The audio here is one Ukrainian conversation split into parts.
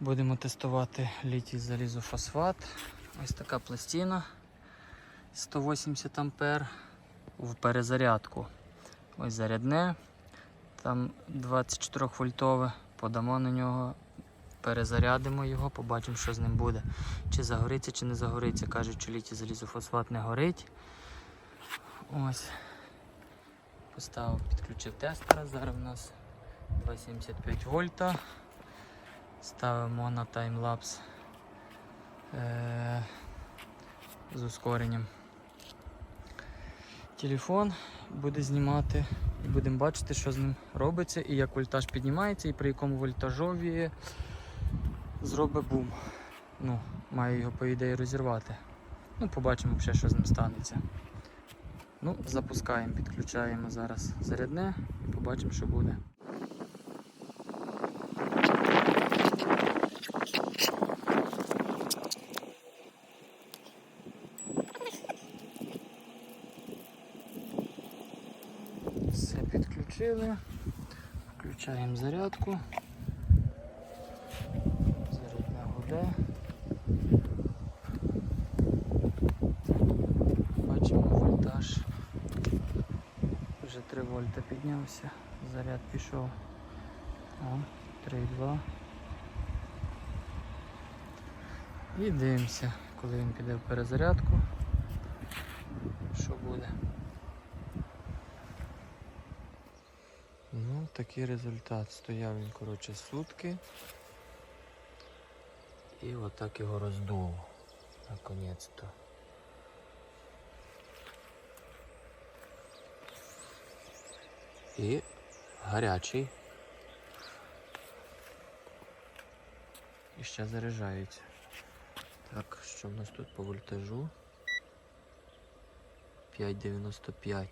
Будемо тестувати літій залізофосфат. Ось така пластина 180 ампер в перезарядку. Ось зарядне, там 24 вольтове, подамо на нього, перезарядимо його, побачимо, що з ним буде. Чи загориться, чи не загориться. Кажуть, що літій залізофосфат не горить. Ось. Поставив, підключив тестера. Зараз у нас 2,75 вольта. Ставимо на таймлапс е- з ускоренням. Телефон буде знімати і будемо бачити, що з ним робиться і як вольтаж піднімається, і при якому вольтажові зробить бум. Ну, має його, по ідеї, розірвати. Ну, побачимо ще, що з ним станеться. Ну, запускаємо, підключаємо зараз зарядне і побачимо, що буде. Все підключили. Включаємо зарядку. Зарядна гуде. Бачимо вольтаж. Вже 3 вольта піднявся. Заряд пішов. О, 3,2. І дивимося, коли він піде в перезарядку. Що буде? Такий результат. Стояв він, коротше, сутки. І отак його роздуло. Наконець-то. І гарячий. І ще заряджається. Так, що в нас тут по вольтажу? 5,95.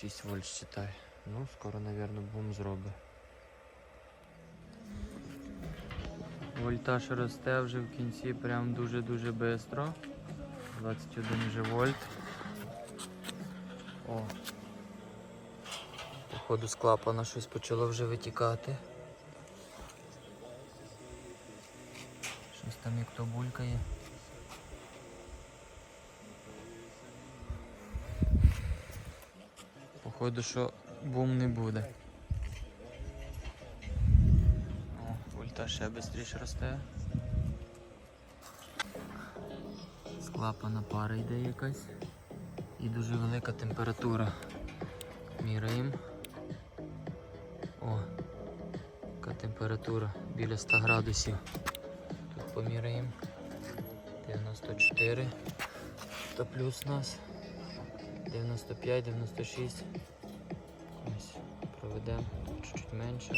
6 вольт считай. Ну, скоро, наверное, бум зробить. Вольтаж росте вже в кінці прям дуже-дуже швидко. 21 вже вольт. О. Походу з клапана щось почало вже витікати. Щось там як то булькає. Походу, що бум не буде. О, вольта ще швидше росте. З клапана пара йде якась. І дуже велика температура. Міряємо. О, яка температура біля 100 градусів. Тут поміряємо. 94. То плюс у нас. 95, 96. Ось, проведемо чуть-чуть менше.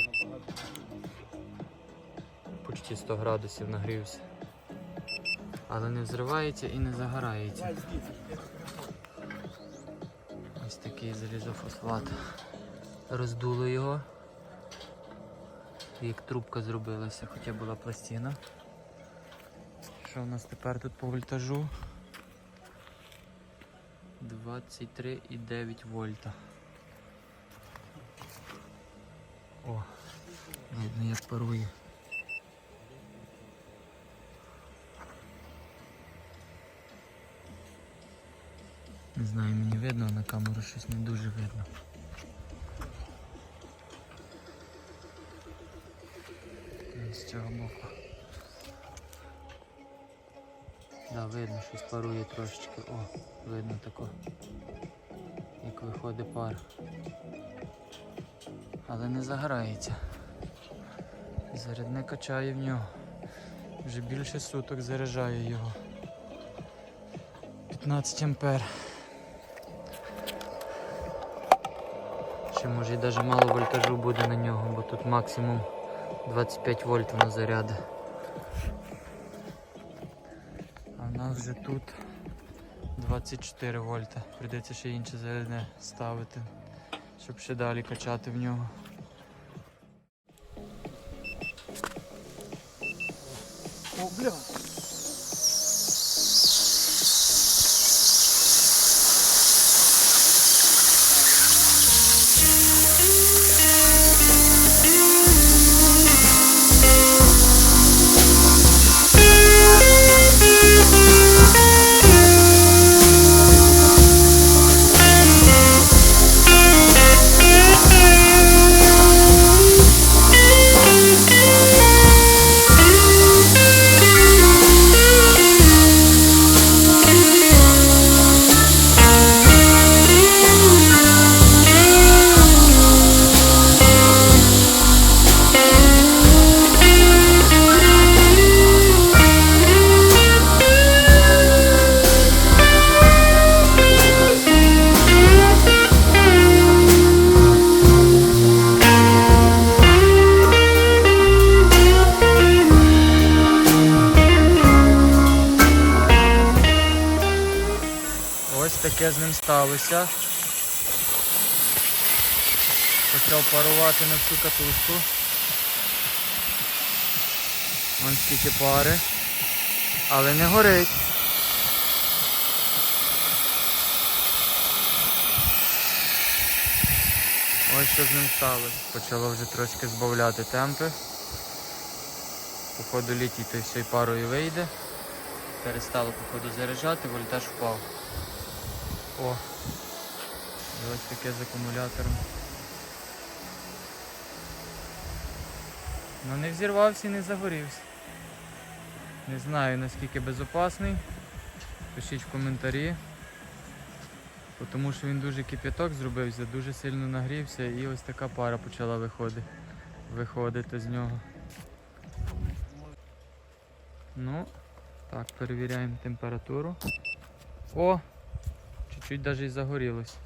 Почти 100 градусів нагрівся. Але не взривається і не загорається. Ось такий залізофосфат. Роздуло його. Як трубка зробилася, хоча була пластина. Що в нас тепер тут по вольтажу? 23,9 вольта. О, видно як парує. Не знаю, мені видно, на камеру щось не дуже видно. З цього боку. Да, видно, щось парує трошечки. О, видно тако. Як виходить пар. Але не загорається. Зарядне качає в нього. Вже більше суток заряджає його. 15 ампер. Ще може і навіть мало вольтажу буде на нього, бо тут максимум 25 вольт на заряди. Вже тут 24 вольта. Прийдеться ще інше зарядне ставити, щоб ще далі качати в нього. О, бля. Таке з ним сталося. Почав парувати на всю катушку. Вон скільки пари. Але не горить. Ось що з ним сталося. Почало вже трошки збавляти темпи. Походу літій той всією парою вийде. Перестало походу заряджати, вольтаж впав. О! І ось таке з акумулятором. Ну не взірвався і не загорівся. Не знаю наскільки безопасний. Пишіть в коментарі. Тому що він дуже кип'яток зробився, дуже сильно нагрівся і ось така пара почала виходити, виходити з нього. Ну, так, перевіряємо температуру. О! Чуть-чуть навіть і загорілось.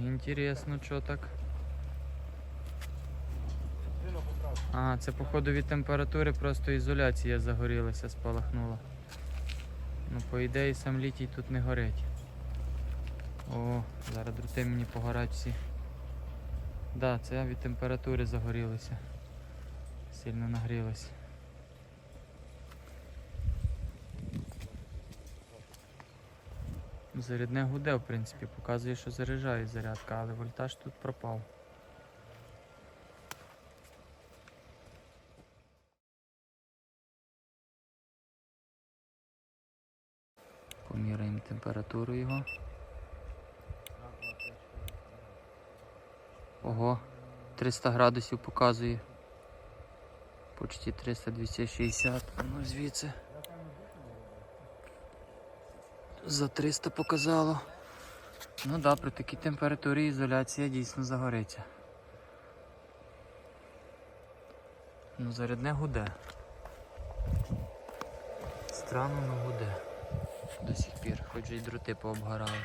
Інтересно, що так. А, це походу від температури просто ізоляція загорілася, спалахнула. Ну, по ідеї сам літій тут не горить. О, зараз дроти мені погорять всі. Да, це від температури загорілося. Сильно нагрілося. Зарядне гуде, в принципі, показує, що заряджає зарядка, але вольтаж тут пропав. Поміряємо температуру його. Ого, 300 градусів показує. Почти 300 260. Ну звідси. За 300 показало. Ну да, при такій температурі ізоляція дійсно загориться. Ну зарядне гуде. Странно, но гуде. До сих пір, хоч же й дроти пообгорали.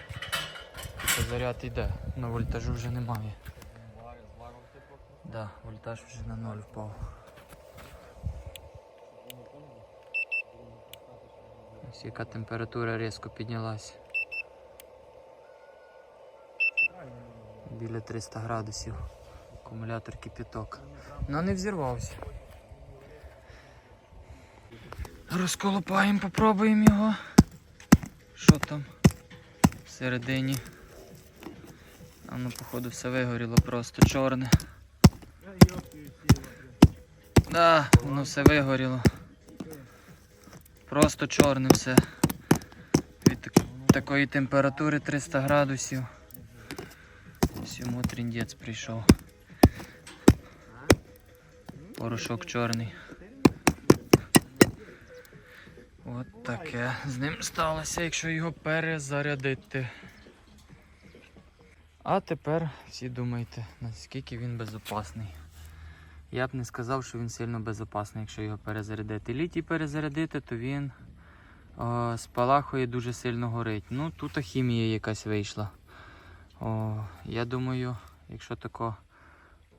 Тільки заряд йде, але вольтажу вже немає. Да, вольтаж вже на ноль впав. Ось яка температура різко піднялась. Біля 300 градусів. Акумулятор кипяток. Ну не взірвався. Розколупаємо, попробуємо його. Що там всередині? А ну, походу, все вигоріло просто чорне. Да, воно все вигоріло. Просто чорне все. Від так- такої температури 300 градусів. Всьому тріндець прийшов. Порошок чорний. От таке з ним сталося, якщо його перезарядити. А тепер всі думайте, наскільки він безопасний. Я б не сказав, що він сильно безопасний, якщо його перезарядити. Літій перезарядити, то він о, спалахує дуже сильно горить. Ну, тут хімія якась вийшла. О, я думаю, якщо тако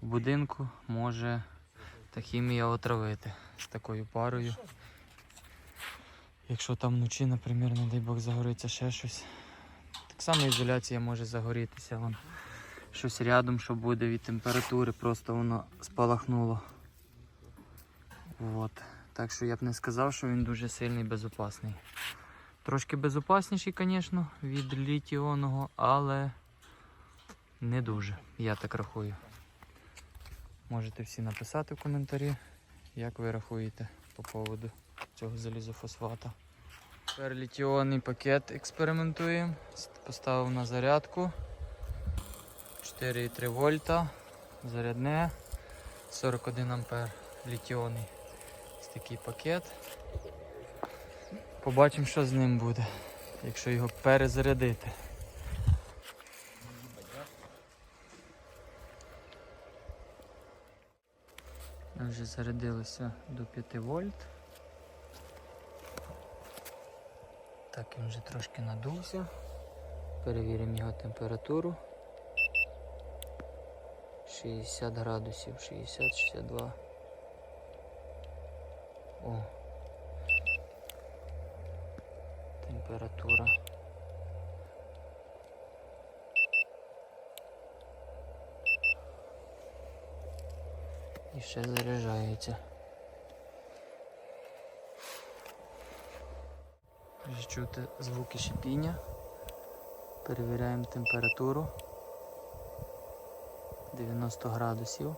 в будинку, може та хімія отравити з такою парою. Якщо там вночі, наприклад, не дай Бог загориться ще щось. Так само ізоляція може загорітися. Вон. Щось рядом, що буде від температури, просто воно спалахнуло. От. Так що я б не сказав, що він дуже сильний безопасний. Трошки безопасніший, звісно, від літіоного, але не дуже, я так рахую. Можете всі написати в коментарі, як ви рахуєте по поводу цього залізофосфата. Тепер літіонний пакет експериментуємо. Поставив на зарядку. 4,3 вольта, зарядне, 41 ампер літіонний. Ось такий пакет. Побачимо, що з ним буде, якщо його перезарядити. Ми вже зарядилося до 5 вольт. Так, він вже трошки надувся. Перевіримо його температуру. 60 градусів, 60-62. О. Температура. І ще заряджається. Чути звуки шипіння. Перевіряємо температуру. 90 градусів.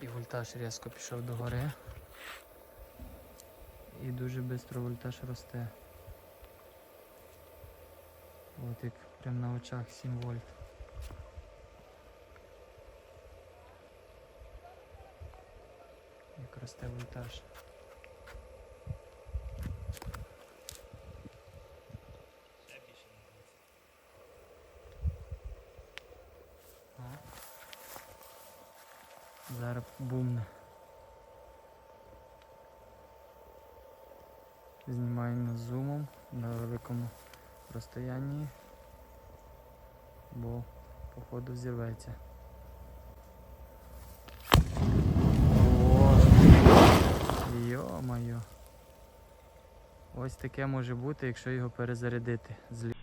І вольтаж різко пішов догори. І дуже швидко вольтаж росте. От як прямо на очах 7 вольт. Як росте вольтаж. А. Зараз бумне. Знімаємо зумом на великому розстоянні, бо походу взірветься. О, Йо-моє. Ось таке може бути, якщо його перезарядити. з лі-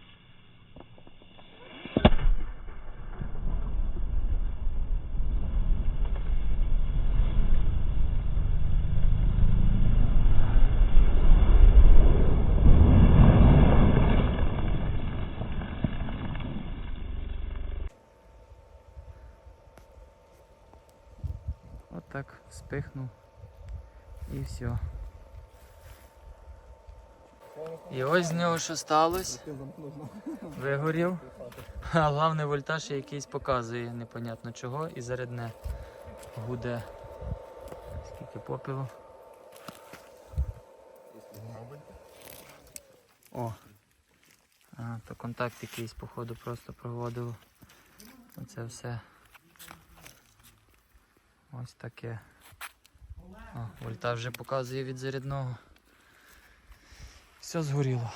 От так вспихнув і все. І ось з нього що сталося. Вигорів. А головне вольтаж якийсь показує, непонятно чого, і зарядне гуде. Скільки попілу. О! А, то контакт якийсь, походу, просто проводив. Оце все. Ось таке. О, вольтаж вже показує від зарядного. Все згоріло.